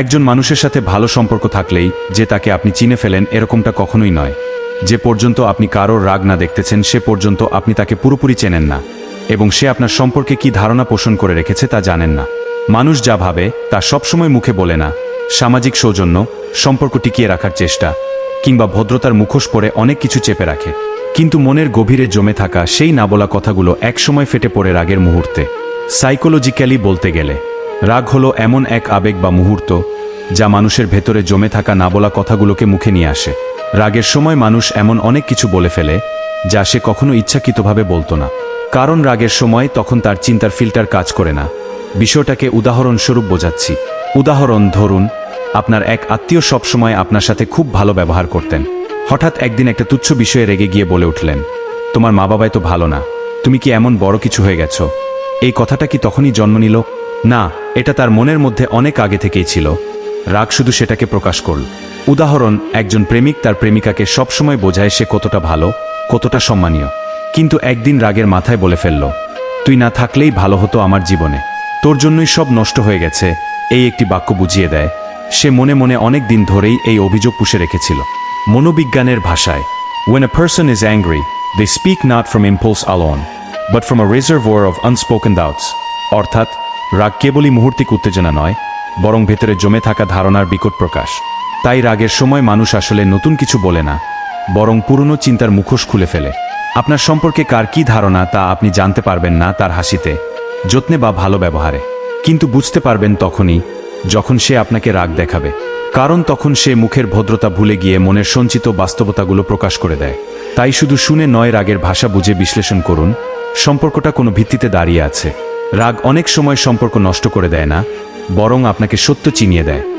একজন মানুষের সাথে ভালো সম্পর্ক থাকলেই যে তাকে আপনি চিনে ফেলেন এরকমটা কখনোই নয়। যে পর্যন্ত আপনি কারোর রাগ না দেখতেছেন, সে পর্যন্ত আপনি তাকে পুরোপুরি চেনেন না, এবং সে আপনার সম্পর্কে কি ধারণা পোষণ করে রেখেছে তা জানেন না। মানুষ যা ভাবে, তা সবসময় মুখে বলে না। সামাজিক সৌজন্য, সম্পর্ক টিকিয়ে রাখার চেষ্টা, কিংবা ভদ্রতার মুখোশ পরে অনেক কিছু চেপে রাখে। কিন্তু মনের গভীরে জমে থাকা সেই না বলা কথাগুলো একসময় ফেটে পড়ে রাগের মুহূর্তে। সাইকোলজিক্যালি বলতে গেলে রাগ হলো এমন এক আবেগ বা মুহূর্ত, যা মানুষের ভেতরে জমে থাকা না বলা কথাগুলোকে মুখে নিয়ে আসে। রাগের সময় মানুষ এমন অনেক কিছু বলে ফেলে, যা সে কখনো ইচ্ছাকৃতভাবে বলতো না। কারণ রাগের সময় তখন তার চিন্তার ফিল্টার কাজ করে না। বিষয়টাকে উদাহরণস্বরূপ বোঝাচ্ছি। উদাহরণ, ধরুন, আপনার এক আত্মীয় সবসময় আপনার সাথে খুব ভালো ব্যবহার করতেন। হঠাৎ একদিন একটা তুচ্ছ বিষয়ে রেগে গিয়ে বলে উঠলেন, তোমার মা বাবাই তো ভালো না। তুমি কি এমন বড় কিছু হয়ে গেছো? এই কথাটা কি তখনই জন্ম নিল? না এটা তার মনের মধ্যে অনেক আগে থেকেই ছিল। রাগ শুধু সেটাকে প্রকাশ করল। উদাহরণ একজন প্রেমিক তার প্রেমিকাকে সবসময় বোঝায় সে কতটা ভালো কতটা সম্মানীয়। কিন্তু একদিন রাগের মাথায় বলে ফেলল তুই না থাকলেই ভালো হতো আমার জীবনে। তোর জন্যই সব নষ্ট হয়ে গেছে। এই একটি বাক্য বুঝিয়ে দেয়। সে মনে মনে অনেক দিন ধরেই এই অভিযোগ পুষে রেখেছিল। মনোবিজ্ঞানের ভাষায় When a person is angry, they speak not from impulse alone, but from a reservoir of unspoken doubts. অর্থাৎ রাগ কেবলই মুহূর্তিক উত্তেজনা নয়, বরং ভেতরে জমে থাকা ধারণার বিকট প্রকাশ। তাই রাগের সময় মানুষ আসলে নতুন কিছু বলে না, বরং পুরনো চিন্তার মুখোশ খুলে ফেলে। আপনার সম্পর্কে কার কি ধারণা তা আপনি জানতে পারবেন না তার হাসিতে, যত্নে বা ভালো ব্যবহারে। কিন্তু বুঝতে পারবেন তখনই, যখন সে আপনাকে রাগ দেখাবে। কারণ তখন সে মুখের ভদ্রতা ভুলে গিয়ে মনের সঞ্চিত বাস্তবতাগুলো প্রকাশ করে দেয়। তাই শুধু শুনে নয় রাগের ভাষা বুঝে বিশ্লেষণ করুন, সম্পর্কটা কোনো ভিত্তিতে দাঁড়িয়ে আছে। রাগ অনেক সময় সম্পর্ক নষ্ট করে দেয় না বরং আপনাকে সত্য চিনিয়ে দেয়।